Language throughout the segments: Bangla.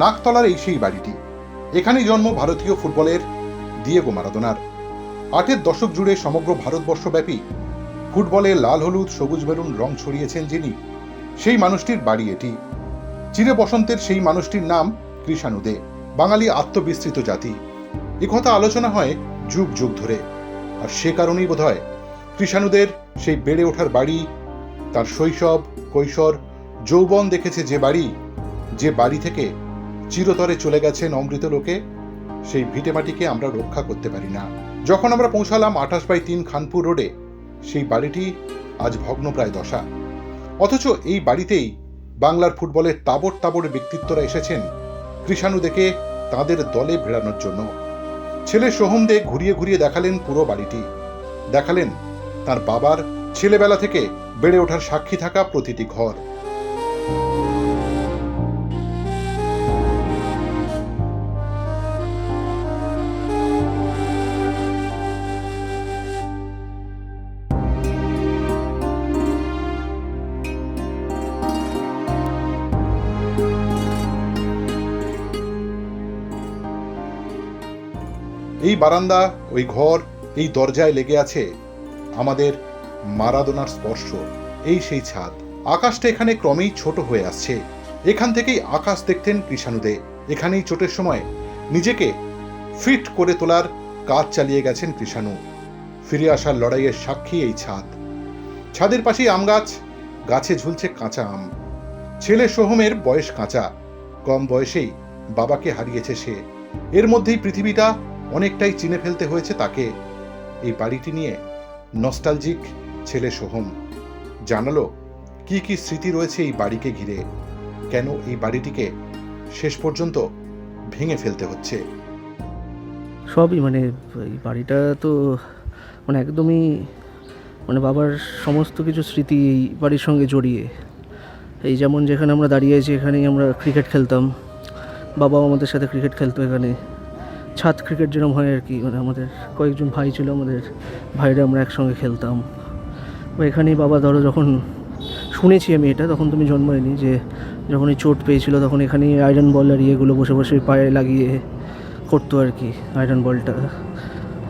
নাকতলার এই সেই বাড়িটি। এখানেই জন্ম ভারতীয় ফুটবলের দিয়েগো মারাদোনার। আটের দশক জুড়ে সমগ্র ভারতবর্ষব্যাপী ফুটবলে লাল, হলুদ, সবুজ বেলুন রং ছড়িয়েছেন যিনি, সেই মানুষটির বাড়ি এটি। চিরে বসন্তের সেই মানুষটির নাম কৃষাণু দে, বাঙালি আত্মবিস্তৃত জাতি। একথা আলোচনা হয় যুগ যুগ ধরে। আর সে কারণেই বোধহয় কৃষাণুদের সেই বেড়ে ওঠার বাড়ি, তার শৈশব, কৈশোর, যৌবন দেখেছে যে বাড়ি যে বাড়ি থেকে চিরতরে চলে গেছেন অমৃত লোকে, সেই ভিটেমাটিকে আমরা রক্ষা করতে পারি না। যখন আমরা পৌঁছালাম আঠাশ বাই তিন খানপুর রোডে, সেই বাড়িটি আজ ভগ্নপ্রায় দশা। অথচ এই বাড়িতেই বাংলার ফুটবলের তাবর তাবর ব্যক্তিত্বরা এসেছেন, কৃষাণু দেখে তাদের দলে ভেড়ানোর জন্য। ছেলে সোহম দে ঘুরিয়ে ঘুরিয়ে দেখালেন পুরো বাড়িটি। দেখালেন তার বাবার ছেলেবেলা থেকে বেড়ে ওঠার সাক্ষী থাকা প্রতিটি ঘর। এই বারান্দা, ওই ঘর, এই দরজায় লেগে আছে আমাদের মারাদোনার স্পর্শ। এই সেই ছাদ। আকাশটা এখানে ক্রমেই ছোট হয়ে আসছে। এখান থেকেই আকাশ দেখতেন কৃষাণুদে। এখানেই চোটের সময় নিজেকে ফিট করে তোলার কাজ চালিয়ে গেছেন কৃষাণু। ফিরে আসার লড়াইয়ের সাক্ষী এই ছাদ। ছাদের পাশেই আম গাছ, গাছে ঝুলছে কাঁচা আম। ছেলে সোহমের বয়স কাঁচা। কম বয়সেই বাবাকে হারিয়েছে সে। এর মধ্যেই পৃথিবীটা অনেকটাই চিনে ফেলতে হয়েছে তাকে। এই বাড়িটি নিয়ে নস্টালজিক ছেলে সোহম জানালো, কি কি স্মৃতি রয়েছে এই বাড়িকে ঘিরে? কেন এই বাড়িটিকে শেষ পর্যন্ত ভেঙে ফেলতে হচ্ছে? সবই মানে এই বাড়িটা তো মানে একদমই মানে বাবার সমস্ত কিছু স্মৃতি এই বাড়ির সঙ্গে জড়িয়ে। এই যেমন যেখানে আমরা দাঁড়িয়ে আছি, এখানেই আমরা ক্রিকেট খেলতাম। বাবাও আমাদের সাথে ক্রিকেট খেলতো এখানে। ছাদ ক্রিকেট যেরকম হয় আর কি মানে আমাদের কয়েকজন ভাই ছিল, আমাদের ভাইরা আমরা একসঙ্গে খেলতাম। বা এখানেই বাবা ধরো যখন শুনেছি আমি এটা, তখন তুমি জন্মায়নি যে যখন এই চোট পেয়েছিল, তখন এখানেই আয়রন বল আর ইয়েগুলো বসে বসে পায়ে লাগিয়ে করতো আর কি আয়রন বলটা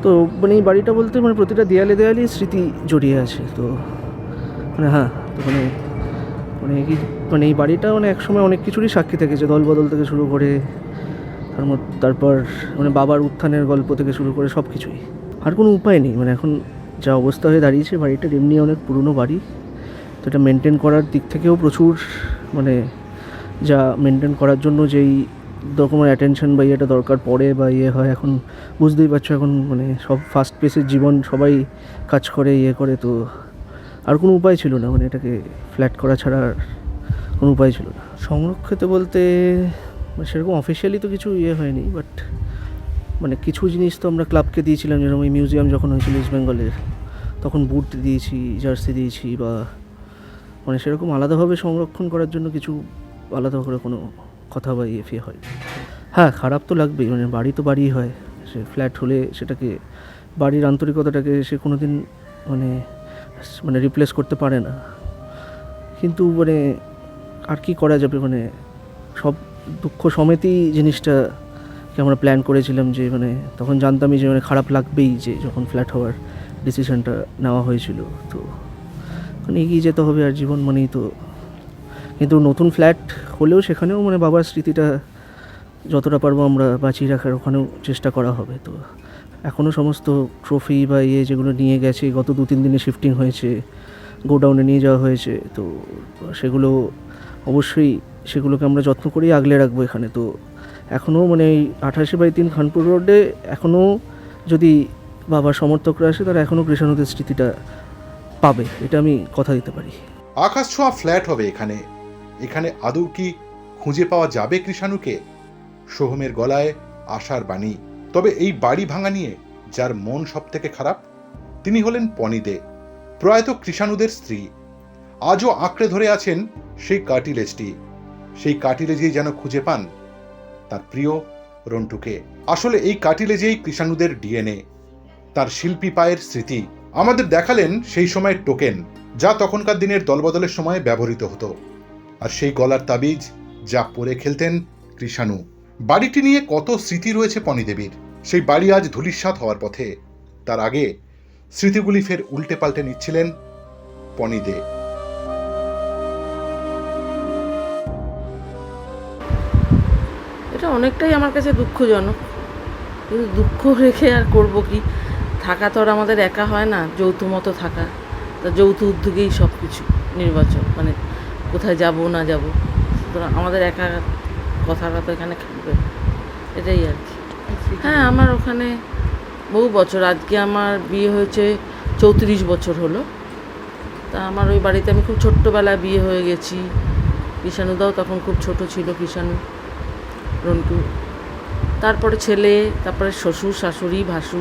তো মানে এই বাড়িটা বলতে মানে প্রতিটা দেয়ালে দেয়ালে স্মৃতি জড়িয়ে আছে। তো মানে হ্যাঁ তো মানে মানে কি মানে এই বাড়িটা মানে একসময় অনেক কিছুরই সাক্ষী থেকেছে দল বদল থেকে শুরু করে তার মধ্যে তারপর মানে বাবার উত্থানের গল্প থেকে শুরু করে সব কিছুই আর কোনো উপায় নেই মানে এখন যা অবস্থা হয়ে দাঁড়িয়েছে বাড়িটার এমনি অনেক পুরনো বাড়ি। তো এটা মেনটেন করার দিক থেকেও প্রচুর মানে যা মেনটেন করার জন্য যেই রকমের অ্যাটেনশন বা ইয়েটা দরকার পড়ে বা ইয়ে হয়, এখন বুঝতেই পারছ, এখন মানে সব ফার্স্ট পেসের জীবন সবাই কাজ করে ইয়ে করে, তো আর কোনো উপায় ছিল না মানে এটাকে ফ্ল্যাট করা ছাড়া আর কোনো উপায় ছিল না। সংরক্ষিত বলতে মানে সেরকম অফিসিয়ালি তো কিছু ইয়ে হয়নি বাট মানে কিছু জিনিস তো আমরা ক্লাবকে দিয়েছিলাম, যেরকম এই মিউজিয়াম যখন হয়েছিল ইস্ট বেঙ্গলের তখন বুট দিয়েছি জার্সি দিয়েছি বা মানে সেরকম আলাদাভাবে সংরক্ষণ করার জন্য কিছু আলাদা করে কোনো কথা বা ইয়ে হয় হ্যাঁ খারাপ তো লাগবেই মানে বাড়ি তো বাড়িই হয়, সে ফ্ল্যাট হলে সেটাকে, বাড়ির আন্তরিকতাটাকে সে কোনো দিন মানে মানে রিপ্লেস করতে পারে না। কিন্তু মানে আর কি করা যাবে মানে সব দুঃখ সমেতই জিনিসটাকে আমরা প্ল্যান করেছিলাম যে মানে তখন জানতামই যে মানে খারাপ লাগবেই যে যখন ফ্ল্যাট হওয়ার ডিসিশনটা নেওয়া হয়েছিল। তো মানে এগিয়ে যেতে হবে আর জীবন মানেই তো। কিন্তু নতুন ফ্ল্যাট হলেও সেখানেও মানে বাবার স্মৃতিটা যতটা পারব আমরা বাঁচিয়ে রাখার ওখানেও চেষ্টা করা হবে। তো এখনও সমস্ত ট্রফি বা ইয়ে যেগুলো নিয়ে গেছে, গত দু, তিন দিনে শিফটিং হয়েছে গোডাউনে নিয়ে যাওয়া হয়েছে, তো সেগুলো অবশ্যই সেগুলোকে আমরা যত্ন করেই আগলে রাখব এখানে। তো এখনও মানে এই আঠাশে বাই তিন খানপুর রোডে এখনও যদি বাবার সমর্থকরা আসে, তারা এখনও কৃষাণুদের স্মৃতিটা পাবে। এটা আমি কথা দিতে পারি। আকাশ ছোঁয়া ফ্ল্যাট হবে এখানে। এখানে আদৌ কি খুঁজে পাওয়া যাবে কৃষাণুকে? সোহমের গলায় আশার বাণী। তবে এই বাড়ি ভাঙা নিয়ে যার মন সব থেকে খারাপ, তিনি হলেন পনিদে প্রয়াত কৃষাণুদের স্ত্রী। আজও আঁকড়ে ধরে আছেন সেই কাটিলেজটি। সেই কাটিলেজেই যেন খুঁজে পান, তার প্রিয় রন্টুকে। আসলে এই কাটিলেজেই কৃষাণুদের ডিএনএ, তার শিল্পী পায়ের স্মৃতি, আমাদের দেখালেন সেই সময়ের টোকেন, যা তখনকার দিনের দলবদলের সময় ব্যবহৃত হতো। আর সেই গলার তাবিজ যা পরে খেলতেন কৃষাণু। বাড়িটি নিয়ে কত স্মৃতি রয়েছে পনি দেবীর সেই বাড়ি আজ ধূলিসাৎ হওয়ার পথে। তার আগে স্মৃতিগুলি ফের উল্টে পাল্টে নিচ্ছিলেন পনি এটা অনেকটাই আমার কাছে দুঃখজনক। কিন্তু দুঃখ রেখে আর করব কি? থাকা তো আর আমাদের একা হয় না, যৌথ মতো থাকা। তা যৌথ উদ্যোগেই সব কিছু নির্বাচন মানে কোথায় যাব না যাব। সুতরাং আমাদের একা কথাটা তো এখানে থাকবে। এটাই আর কি। হ্যাঁ আমার ওখানে বহু বছর, আজকে আমার বিয়ে হয়েছে চৌত্রিশ বছর হলো। তা আমার ওই বাড়িতে আমি খুব ছোট্টবেলায় বিয়ে হয়ে গেছি। কিষাণুদাও তখন খুব ছোট ছিল কিষাণু। রন্টু। তারপরে ছেলে তারপরে শ্বশুর শাশুড়ি ভাসু।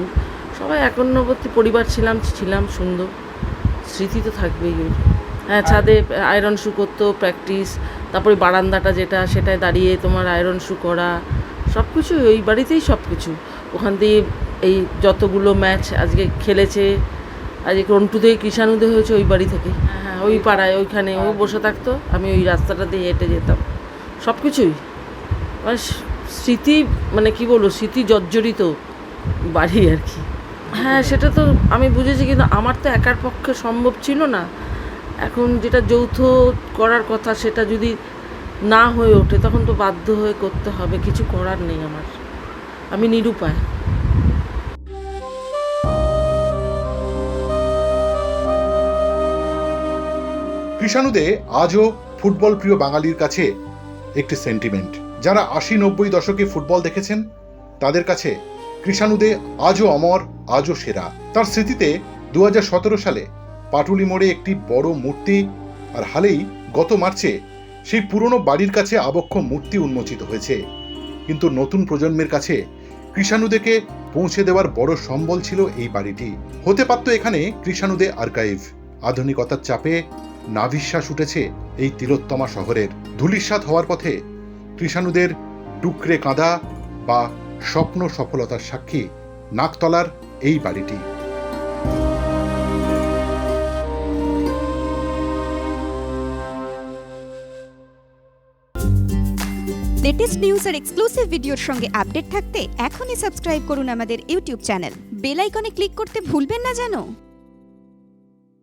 সবাই একান্নবর্তী পরিবার ছিলাম ছিলাম সুন্দর। স্মৃতি তো থাকবেই হ্যাঁ ছাদে আয়রন শু করতো প্র্যাকটিস তারপরে বারান্দাটা যেটা সেটায় দাঁড়িয়ে তোমার আয়রন শু করা। সব কিছু ওই বাড়িতেই সব কিছু ওখান দিয়ে এই যতগুলো ম্যাচ আজকে খেলেছে আজকে রন্টুদে কৃষাণুদে হয়েছে ওই বাড়ি থেকে। হ্যাঁ হ্যাঁ ওই পাড়ায় ওইখানে ও বসে থাকতো আমি ওই রাস্তাটা দিয়ে হেঁটে যেতাম। সব কিছুই মানে স্মৃতি মানে কি বলব, স্মৃতি জর্জরিত বাড়ি আর কি। হ্যাঁ সেটা তো আমি বুঝেছি, কিন্তু আমার তো একার পক্ষে সম্ভব ছিল না। এখন যেটা যৌথ করার কথা, সেটা যদি না হয়ে ওঠে, তখন তো বাধ্য হয়ে করতে হবে, কিছু করার নেই আমার। আমি নিরুপায়। কৃষাণুদে আজও ফুটবল প্রিয় বাঙালির কাছে একটি সেন্টিমেন্ট যারা আশি নব্বই দশকে ফুটবল দেখেছেন, তাদের কাছে কৃষাণুদে আজও অমর, আজও সেরা। তার স্মৃতিতে দু সালে পাটুলি মোড়ে একটি বড় মূর্তি আর হালেই গত মার্চে সেই পুরনো বাড়ির কাছে আবক্ষ মূর্তি উন্মোচিত হয়েছে। কিন্তু নতুন প্রজন্মের কাছে কৃষাণুদেকে পৌঁছে দেওয়ার বড় সম্বল ছিল এই বাড়িটি। হতে পারত এখানে কৃষাণুদে আর্কাইভ। আধুনিকতার চাপে নাভিশ্বাস উঠেছে এই তিলোত্তমা শহরের। ধূলিসাৎ হওয়ার পথে কৃষাণুদের টুকরে কাঁদা বা স্বপ্ন সফলতার সাক্ষী নাকতলার এই বাড়িটি। লেটেস্ট নিউজ আর এক্সক্লুসিভ ভিডিওর সঙ্গে আপডেট থাকতে এখনই সাবস্ক্রাইব করুন আমাদের ইউটিউব চ্যানেল বেল আইকনে ক্লিক করতে ভুলবেন না জানো